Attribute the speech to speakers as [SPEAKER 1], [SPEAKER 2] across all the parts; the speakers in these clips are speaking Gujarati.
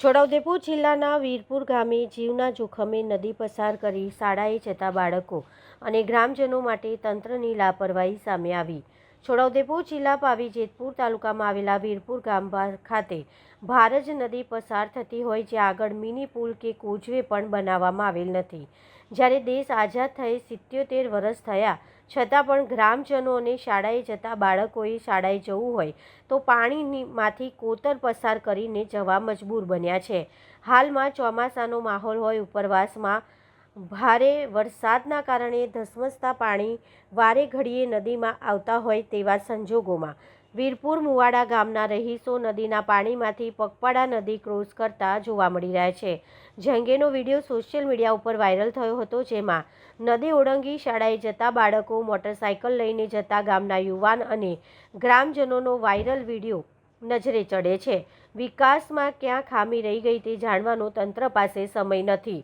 [SPEAKER 1] છોટાઉદેપુર જિલ્લાના વીરપુર ગામે જીવના જોખમે નદી પસાર કરી શાળાએ જતા બાળકો અને ગ્રામજનો માટે તંત્રની લાપરવાહી સામે આવી. છોટાઉદેપુર જિલ્લા પાવી જેતપુર તાલુકામાં આવેલા વીરપુર ગામ ખાતે ભારજ નદી પસાર થતી હોય જે આગળ મિની પુલ કે કોઝવે પણ બનાવવામાં આવેલ નથી. જ્યારે દેશ આઝાદ થઈ સિત્યોતેર વર્ષ થયા છતાં પણ ગ્રામજનોને શાળાએ જતા બાળકોએ શાળાએ જવું હોય તો પાણીમાંથી કોતર પસાર કરીને જવા મજબૂર બન્યા છે. હાલમાં ચોમાસાનો માહોલ હોય ઉપરવાસમાં ભારે વરસાદના કારણે ધસમસતા પાણી વારે ઘડીએ નદીમાં આવતા હોય તેવા સંજોગોમાં વીરપુર મુવાડા ગામના રહીશો નદીના પાણીમાંથી પગપાળા નદી ક્રોસ કરતા જોવા મળી રહ્યા છે. જે વીડિયો સોશિયલ મીડિયા ઉપર વાયરલ થયો હતો, જેમાં નદી ઓળંગી શાળાએ જતા બાળકો મોટરસાયકલ લઈને જતા ગામના યુવાન અને ગ્રામજનોનો વાયરલ વીડિયો નજરે ચડે છે. વિકાસમાં ક્યાં ખામી રહી ગઈ તે જાણવાનો તંત્ર પાસે સમય નથી.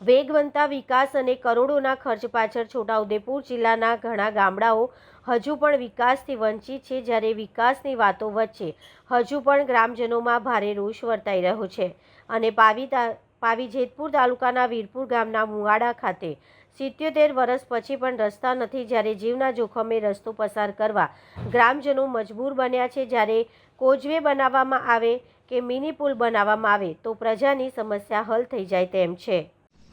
[SPEAKER 1] વેગવંતા વિકાસ અને કરોડોના ખર્ચ પાછળ છોટાઉદેપુર જિલ્લાના ઘણા ગામડાઓ હજુ પણ વિકાસથી વંચિત છે, જ્યારે વિકાસની વાતો વચ્ચે હજુ પણ ગ્રામજનોમાં ભારે રોષ વર્તાઈ રહ્યો છે. અને પાવી તા, પાવી જેતપુર તાલુકાના વીરપુર ગામના મુવાડા ખાતે સિત્યોતેર વર્ષ પછી પણ રસ્તા નથી, જ્યારે જીવના જોખમે રસ્તો પસાર કરવા ગ્રામજનો મજબૂર બન્યા છે. જ્યારે કોજવે બનાવવામાં આવે કે મિની પુલ બનાવવામાં આવે, તો પ્રજાની સમસ્યા હલ થઈ જાય તેમ છે.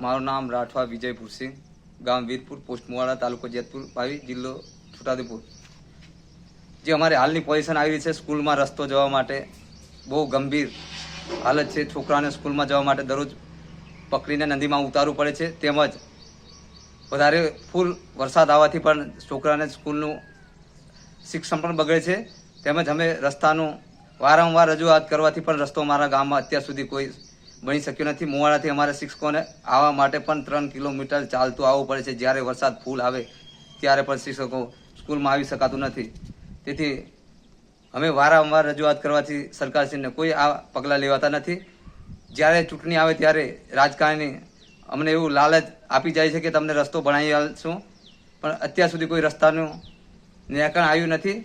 [SPEAKER 2] મારું નામ રાઠવા વિજયપુરસિંહ ગામ વીરપુર, પોસ્ટ મુવાડા, તાલુકો જેતપુર પાવી જિલ્લો છોટાઉદેપુર. જે અમારે હાલની પોઝિશન આવી છે સ્કૂલમાં રસ્તો જવા માટે. બહુ ગંભીર હાલત છે. છોકરાને સ્કૂલમાં જવા માટે દરરોજ પકડીને નદીમાં ઉતારવું પડે છે. તેમજ વધારે ફૂલ વરસાદ આવવાથી પણ છોકરાને સ્કૂલનું શિક્ષણ પણ બગડે છે. તેમજ અમે રસ્તાનું વારંવાર રજૂઆત કરવાથી પણ રસ્તો મારા ગામમાં અત્યાર સુધી કોઈ બની શક્યો નથી. મુવાડાથી અમારા શિક્ષકોને આવવા માટે પણ ત્રણ કિલોમીટર ચાલતું આવવું પડે છે. જ્યારે વરસાદ ફૂલ આવે ત્યારે પણ શિક્ષકો સ્કૂલમાં આવી શકાતું નથી. તેથી અમે વારંવાર રજૂઆત કરવાથી સરકારશ્રીને કોઈ આ પગલાં લેવાતા નથી. જ્યારે ચૂંટણી આવે ત્યારે રાજકારણી અમને એવું લાલચ આપી જાય છે કે તમને રસ્તો બનાવી આપશું પણ અત્યાર સુધી કોઈ રસ્તાનું નિરાકરણ આવ્યું નથી.